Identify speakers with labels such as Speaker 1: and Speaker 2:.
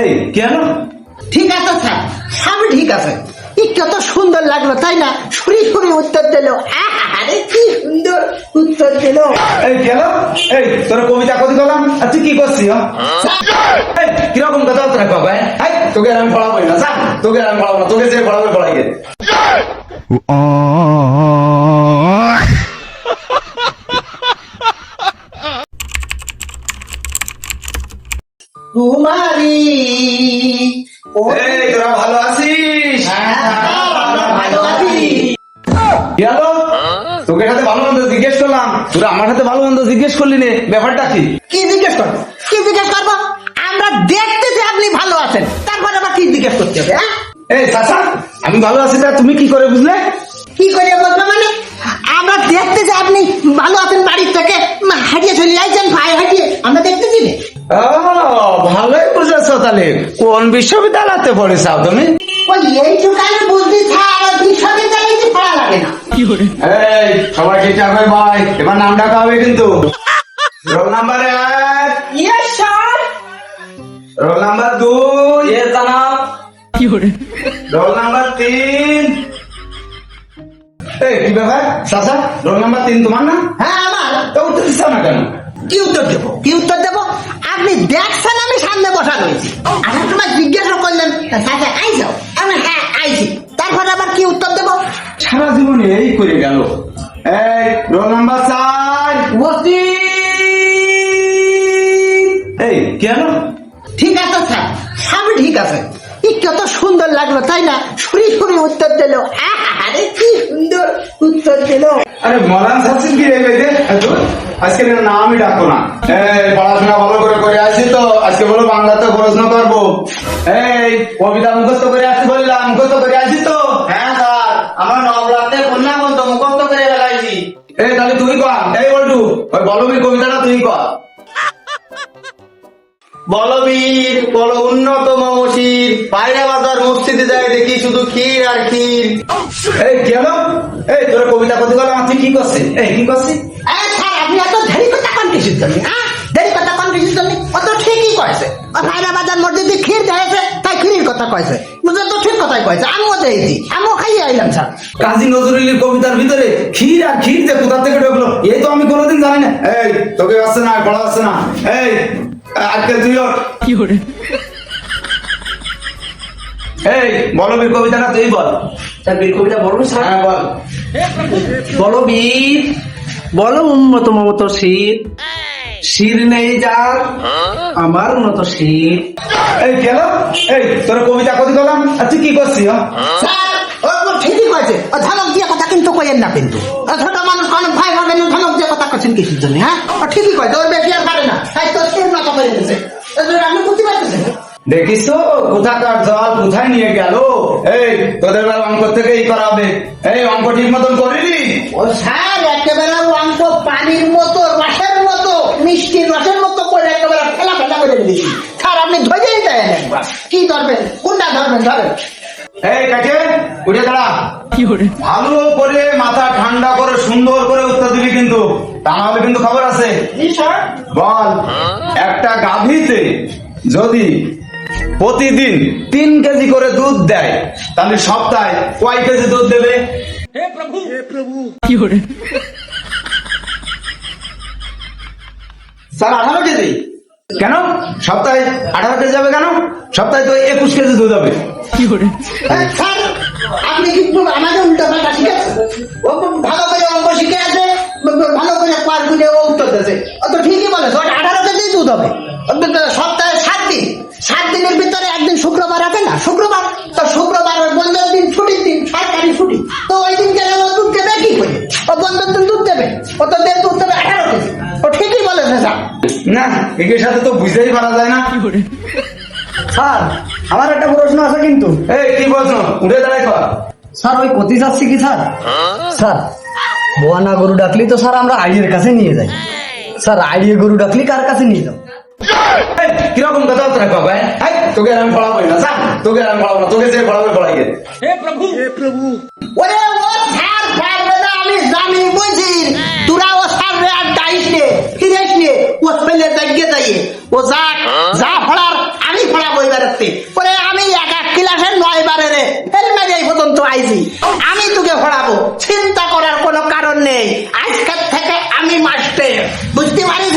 Speaker 1: এই কেন
Speaker 2: ঠিক আছে স্যার। সবই ঠিক আছে। কত সুন্দর লাগল তাই না? সুরি সুরি উত্তর দিল। আরে কি সুন্দর উত্তর দিল।
Speaker 1: এই কেন এই তোর কবিতা কদি গেলাম? আর তুই কি করছিস হ্যাঁ? এই কীরকম কথা তোরা বাবা এই তোকে আমি পড়াবো না যা। তোকে আমি পড়াবো না তোকে যে পড়াবে পড়াই গে তোরা
Speaker 2: আমার
Speaker 1: সাথে ভালো মন্দ জিজ্ঞেস করলি নে ব্যাপারটা কি?
Speaker 2: কি জিজ্ঞেস করব? কি জিজ্ঞেস করব? আমরা দেখতে যে আপনি ভালো আছেন তারপর আবার কি জিজ্ঞেস করতে হবে হ্যাঁ?
Speaker 1: এই চাচা আমি ভালো আছি তা তুমি কি করে বুঝলে?
Speaker 2: কি করে বলব মানে? আমরা দেখতে যে আপনি ভালো আছেন বাড়ির থেকে হাঁটিয়ে চলে যাইছেন ভাই হাঁটিয়ে আমরা দেখতেছি না
Speaker 1: ও ভালোই বুঝেছ তাহলে। কোন বিশ্ববিদ্যালয়তে পড়েছাও তুমি?
Speaker 2: ওই এইটুকানে বুঝতে ছাড়া বিশ্ববিদ্যালয়ে পড়া লাগে না।
Speaker 1: এই সবাই ঠিকঠাক হয় ভাই। এবার নাম ডাকা হবে কিন্তু। রোল নাম্বার এক।
Speaker 2: ইয়েস স্যার
Speaker 1: রোল নাম্বার দুই। এ জানাব। রোল নাম্বার তিন। এই কি ব্যাপার? চাচা রোল নাম্বার তিন তোমার না?
Speaker 2: হ্যাঁ আমার।
Speaker 1: তো উত্তর দিচ্ছ না কেন?
Speaker 2: কি উত্তর দেবো? কি উত্তর দেবো? আপনি দেখছেন আমি সামনে বসা রয়েছি আমার তোমার জিজ্ঞাসা করলেন সাথে আইসাও আমি হ্যাঁ আইছি তারপর আবার কি উত্তর দেবো
Speaker 1: সারা জীবনে এই করে গেল। এই রোল নাম্বার চার। এই কেন?
Speaker 2: ঠিক আছে স্যার। সবই ঠিক আছে। কত সুন্দর লাগল তাই না? সুরি সুরি উত্তর দিল। আরে কি সুন্দর উত্তর দিল।
Speaker 1: আরে শাসিন কি রে বেদে? আজকে নামই ডাকো না। এই পড়াশোনা ভালো করে করে আসি তো। আজকে বলো বাংলাতে পড়াশোনা করব। এই কবিতা মুখস্থ করে আসতে বললাম। মুখস্থ করে আসি তো?
Speaker 3: হ্যাঁ স্যার। আমরা কন্যা মন্ত্র মুখস্থ করে বেলাইছি
Speaker 1: এই তাহলে তুই কর। এই বলটু ওই বলবি কবিতাটা তুই কর।
Speaker 3: বলবীর বল উন্নত মমশির পায়রা বাজার মসজিদে যায় দেখি শুধু ক্ষীর আর ক্ষীর।
Speaker 1: এই কেন এই তোর কবিতা কত গেল তুই কি করছিস? এই কি করছিস?
Speaker 2: এই স্যার আপনি এত দেরি কথা কোন হ্যাঁ? দেরি কথা কোন কিছুর জন্য? ও তো ঠিকই কয়েছে। ও ভাইরা বাজার মধ্যে ক্ষীর দিয়েছে তাই ক্ষীরের কথা কয়েছে। কয়েছে আমিও দিয়েছি আমিও খাইয়ে আইলাম স্যার।
Speaker 1: কাজী নজরুলের কবিতার ভিতরে ক্ষীর আর ক্ষীর যে কোথা থেকে ঢুকলো এই তো আমি কোনোদিন জানি না। এই তোকে আসছে না পড়া আসছে না। এই আজকে তুই ওঠ। এই বলবীর কবিতাটা তুই বল।
Speaker 3: স্যার বীর কবিতা স্যার।
Speaker 1: হ্যাঁ বল।
Speaker 3: বলো বীর বলো উন্নত মমত শীত। শির নেই যার আমার মতো শীত।
Speaker 1: এই কেন এই তোর কবিতা গেলাম। আর তুই কি করছিস হ্যাঁ?
Speaker 2: স্যার ও তো ঠিকই কয়েছে ধমক দিয়ে কথা কিন্তু কইেন না কিন্তু। ছোট মানুষ অনেক ভাই হবে না ধমক দিয়ে কথা করছেন কিছুর জন্য হ্যাঁ? ঠিকই কয়েছে ওর বেশি আর পারে না। তাই করে আমি বুঝতে পারতেছি
Speaker 1: দেখিস তো কোথাকার জল কোথায় নিয়ে গেল? এই তোদের বেলা অঙ্ক থেকেই করাবে। এই অঙ্ক ঠিক মতন করিনি?
Speaker 2: ও স্যার একেবারে অঙ্ক পানির মতো রসের মতো মিষ্টির রসের মতো করে একেবারে ফেলা ফেলা করে দিয়েছি। আপনি ধরেই দেন একবার কি ধরবেন? কোনটা ধরবেন? ধরেন।
Speaker 1: এই কাকে? উঠে দাঁড়া। ভালো করে মাথা ঠান্ডা করে সুন্দর করে উত্তর দিবি কিন্তু। তা না হলে কিন্তু খবর আছে। বল একটা গাভীতে যদি প্রতিদিন তিন কেজি করে দুধ দেয় তাহলে সপ্তাহে কয় কেজি দুধ দেবে?
Speaker 3: স্যার আঠারো কেজি?
Speaker 1: কেন? সপ্তাহে আঠারো কেজি যাবে কেন? সপ্তাহে তো একুশ কেজি দুধ হবে।
Speaker 2: স্যার আপনি কিন্তু আমাকে উল্টো পাল্টা শিখেছেন ও ভালো করে অঙ্ক শিখে আছে ভালো করে পার করে ও উত্তর দিয়েছে। ও তো ঠিকই বলেছে ওটা আঠারো কেজি দুধ হবে। সপ্তাহে সাত দিন সাত দিনের ভিতরে একদিন শুক্রবার আছে না? শুক্রবার? তো শুক্রবার বন্ধের দিন ছুটির দিন সরকারি ছুটি। তো ওই দিন গেলে ও দুধ দেবে কি করে? ও বন্ধের দিন দুধ দেবে। ও তো দুধ দেবে আঠারো কেজি। ও ঠিকই বলেছে স্যার।
Speaker 1: না একের সাথে তো বুঝতেই পারা যায় না।
Speaker 3: স্যার আমার একটা প্রশ্ন আছে কিন্তু।
Speaker 1: এই কি বলছো উঠে দাঁড়াই কর।
Speaker 3: স্যার ওই পতি যাচ্ছে কি স্যার? স্যার বোয়ানা গরু ডাকলি তো স্যার আমরা আইডিয়ার কাছে নিয়ে যাই। স্যার আইডিয়া গরু ডাকলি কার কাছে নিয়ে যাও?
Speaker 1: কীরকম কথা তোরা বাবা এই, তোকে আর আমি পড়াবো না যা তোকে আর আমি পড়াবো না তোকে যে পড়াবে পড়াই গে
Speaker 2: ওরে ও স্যার পারবে না আমি জানি বুঝি তোরা ও স্যার রে আর ডাইস নে ফিরেস নে ও যা যা ফড়ার আমি ফলা বই বেড়াচ্ছি পরে আমি এক এক ক্লাসের নয় বারে রে হেলমেট এই পর্যন্ত আইছি। আমি তোকে ফলাবো, চিন্তা করার কোনো কারণ নেই। আজকের থেকে আমি মাস্টার। বুঝতে পারিস